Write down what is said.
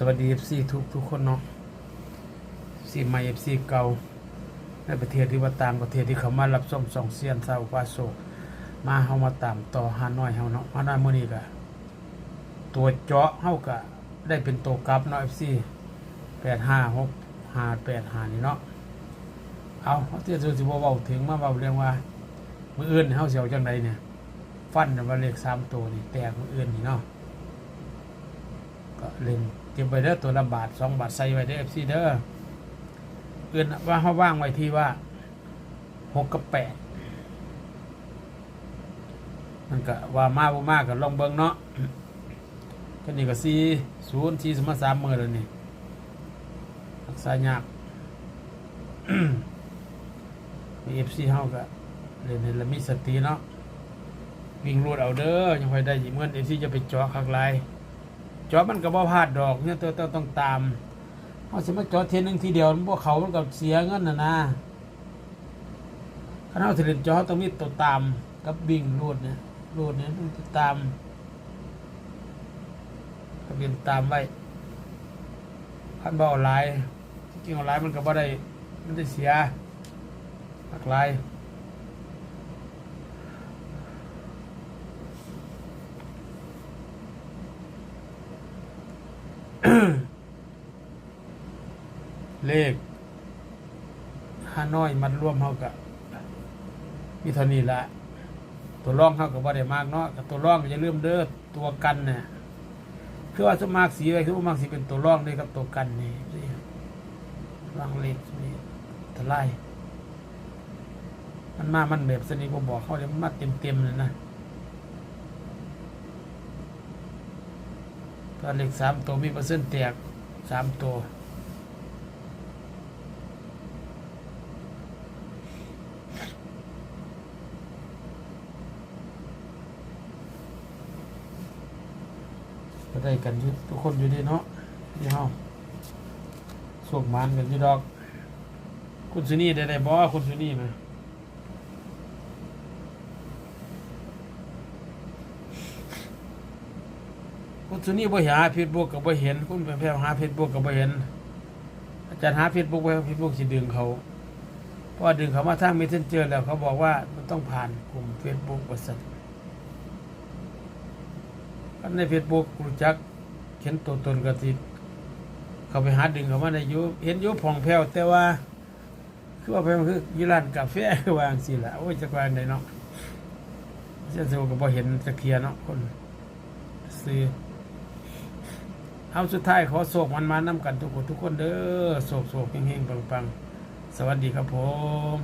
สวัสดีเอฟซีทุกทุกคนเนาะซีใหม่เอฟซีเก่าในประเทศที่ว่าตางประเทศที่เขามารับส่งสองเสียนซาวปาโศกมาเฮามาตามต่อฮานอยเฮาเนาะฮานอยมื้อนี้ก็ตัวเจาะเฮาก็ได้เป็นตัวกลับเนาะ FC 856 585นี่เนาะเอาเที่จะสิบ่เว้าถึงมาเว้าเรื่องว่ามื้ออื่นเฮาสิเอาจังไดเนี่ยฟันว่าเลข3ตัวนี่แตกมื้ออื่นนี่เนาะก็เล่น ก็บไว้เด้อตัวละบาทสองบาทใส่ไว้เด้อ FC เด้อเอื่นว่าเขาว่างไว้ที่ว่าหกกับแปดมันก็ว่ามาบ่มากก็ลองเบิ่งเนาะก็นี่ก็สี่ศูนย์สี่สมสามมือแล้วนี่รักษายากมีเอฟซีเฮาก็เล่นให้ละมีสติเนาะวิ่งรูดเอาเด้อยังค่อยได้ยิเงินเอฟซีจะไปจาะข้างไร จอมันก็บ่พลาดดอกเนี่ยตัวตัวต้องตามเอาสิมาจอเทียนหนึงทีเดียวมันบ่เขามันก็เสียเงินน่ะนะคันเอาสิเล่นจอต้องมีตัวตามกับบิ่งรูดเนี่ยรูดเนี่ยต้องตามก็เป็นตามไว้คันบ่เอาหลายจริงๆเอาหลายมันก็บ่ได้มันได้เสียหลากหลาย เลขฮานอยมันร่วมเท่ากับมีเท่านี้ละตัวร่องเท่ากับว่าได้มากเนาะกับตัวร่องก็อย่าลืมเด้อตัวกันเนี่ยคือว่าสมากสีอะไรคือว่ามากสีเป็นตัวร่องเลยกับตัวกันนี่ร่างเลขนี่ทลายมันมา มันแบบสนิทผมบอกเขาเลยมันมาเต็มเต็มๆเลยนะ ตอนเลขสามตัวมีเปอร์เซ็นต์แตกสามตัวก็ได้กันทุกคนอยู่ดีเนาะนี่เฮาสวกมันกันอยู่ดอก คุณสุนี่ได้ได้บ่คุณสุนี่ไหม คุณสุนีบ่หาเฟซบุ๊กก็บ่เห็น คุณแพร่หาเฟซบุ๊กก็บ่เห็น อาจารย์หาเฟซบุ๊กไว้เฟซบุ๊กสิดึงเขาเพราะว่าดึงเขามาทาง Messenger แล้วเขาบอกว่ามันต้องผ่านกลุ่ม Facebook บริษัทกันในเฟซบุ๊กรู้จักเห็นตัวตนก็ติเขาไปหาดึงเขามาในยูเห็นยูผ่องแผ้วแต่ว่า คือว่าแผ้วคือยูร้านกาแฟวางสิละโอ้ยจะวางได้เนาะเจ้าสูก็บ่เห็นจะเคลียร์เนาะคนซื้อ เอาสุดท้ายขอโศกมันมานำกันทุกคนทุกคนเด้อโศกโศกเฮงๆปังๆ สวัสดีครับผม